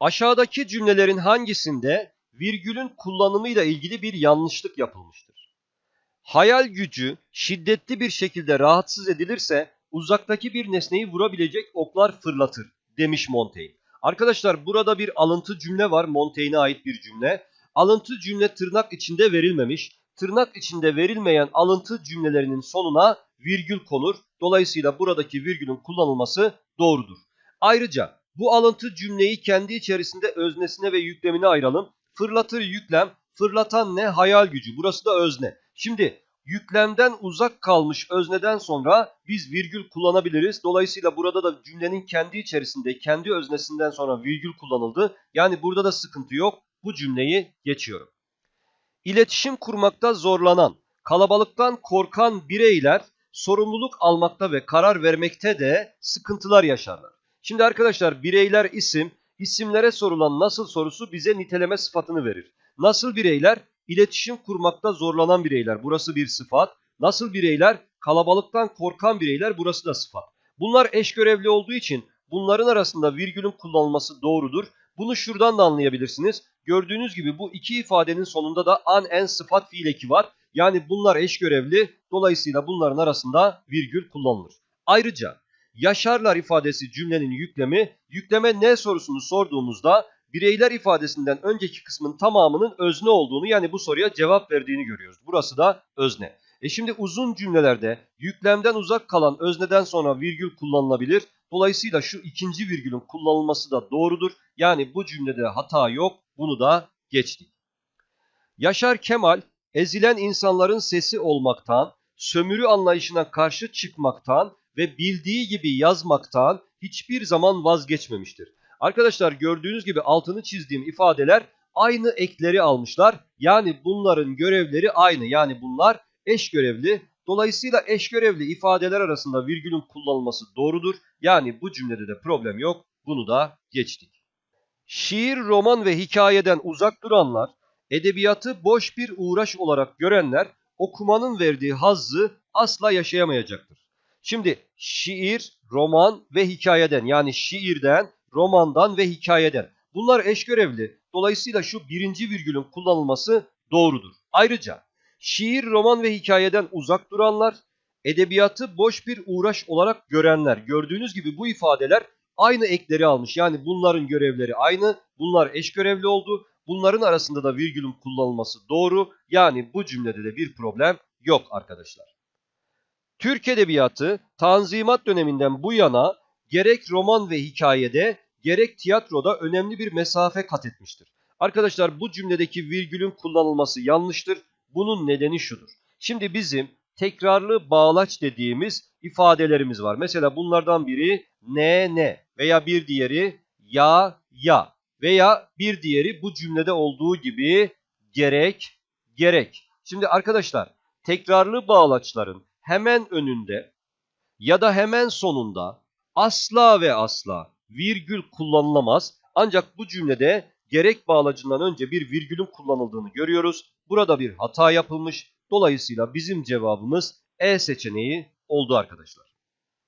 Aşağıdaki cümlelerin hangisinde virgülün kullanımıyla ilgili bir yanlışlık yapılmıştır? Hayal gücü şiddetli bir şekilde rahatsız edilirse uzaktaki bir nesneyi vurabilecek oklar fırlatır demiş Montaigne. Arkadaşlar burada bir alıntı cümle var Montaigne'e ait bir cümle. Alıntı cümle tırnak içinde verilmemiş. Tırnak içinde verilmeyen alıntı cümlelerinin sonuna virgül konur. Dolayısıyla buradaki virgülün kullanılması doğrudur. Ayrıca bu alıntı cümleyi kendi içerisinde öznesine ve yüklemine ayıralım. Fırlatır yüklem, fırlatan ne? Hayal gücü. Burası da özne. Şimdi yüklemden uzak kalmış özneden sonra biz virgül kullanabiliriz. Dolayısıyla burada da cümlenin kendi içerisinde kendi öznesinden sonra virgül kullanıldı. Yani burada da sıkıntı yok. Bu cümleyi geçiyorum. İletişim kurmakta zorlanan, kalabalıktan korkan bireyler sorumluluk almakta ve karar vermekte de sıkıntılar yaşarlar. Şimdi arkadaşlar bireyler isim, isimlere sorulan nasıl sorusu bize niteleme sıfatını verir. Nasıl bireyler? İletişim kurmakta zorlanan bireyler. Burası bir sıfat. Nasıl bireyler? Kalabalıktan korkan bireyler. Burası da sıfat. Bunlar eş görevli olduğu için bunların arasında virgülün kullanılması doğrudur. Bunu şuradan da anlayabilirsiniz. Gördüğünüz gibi bu iki ifadenin sonunda da an en sıfat fiil eki var. Yani bunlar eş görevli. Dolayısıyla bunların arasında virgül kullanılır. Ayrıca yaşarlar ifadesi cümlenin yüklemi. Yükleme ne sorusunu sorduğumuzda bireyler ifadesinden önceki kısmın tamamının özne olduğunu yani bu soruya cevap verdiğini görüyoruz. Burası da özne. E şimdi uzun cümlelerde yüklemden uzak kalan özneden sonra virgül kullanılabilir. Dolayısıyla şu ikinci virgülün kullanılması da doğrudur. Yani bu cümlede hata yok. Bunu da geçtik. Yaşar Kemal ezilen insanların sesi olmaktan, sömürü anlayışına karşı çıkmaktan ve bildiği gibi yazmaktan hiçbir zaman vazgeçmemiştir. Arkadaşlar gördüğünüz gibi altını çizdiğim ifadeler aynı ekleri almışlar. Yani bunların görevleri aynı. Yani bunlar eş görevli. Dolayısıyla eş görevli ifadeler arasında virgülün kullanılması doğrudur. Yani bu cümlede de problem yok. Bunu da geçtik. Şiir, roman ve hikayeden uzak duranlar, edebiyatı boş bir uğraş olarak görenler okumanın verdiği hazzı asla yaşayamayacaktır. Şimdi şiir, roman ve hikayeden yani şiirden, romandan ve hikayeden. Bunlar eş görevli. Dolayısıyla şu birinci virgülün kullanılması doğrudur. Ayrıca şiir, roman ve hikayeden uzak duranlar, edebiyatı boş bir uğraş olarak görenler. Gördüğünüz gibi bu ifadeler aynı ekleri almış. Yani bunların görevleri aynı. Bunlar eş görevli oldu. Bunların arasında da virgülün kullanılması doğru. Yani bu cümlede de bir problem yok arkadaşlar. Türk Edebiyatı Tanzimat döneminden bu yana gerek roman ve hikayede gerek tiyatroda önemli bir mesafe kat etmiştir. Arkadaşlar bu cümledeki virgülün kullanılması yanlıştır. Bunun nedeni şudur. Şimdi bizim tekrarlı bağlaç dediğimiz ifadelerimiz var. Mesela bunlardan biri ne ne veya bir diğeri ya ya veya bir diğeri bu cümlede olduğu gibi gerek gerek. Şimdi arkadaşlar tekrarlı bağlaçların hemen önünde ya da hemen sonunda asla ve asla virgül kullanılamaz. Ancak bu cümlede gerek bağlacından önce bir virgülün kullanıldığını görüyoruz. Burada bir hata yapılmış. Dolayısıyla bizim cevabımız E seçeneği oldu arkadaşlar.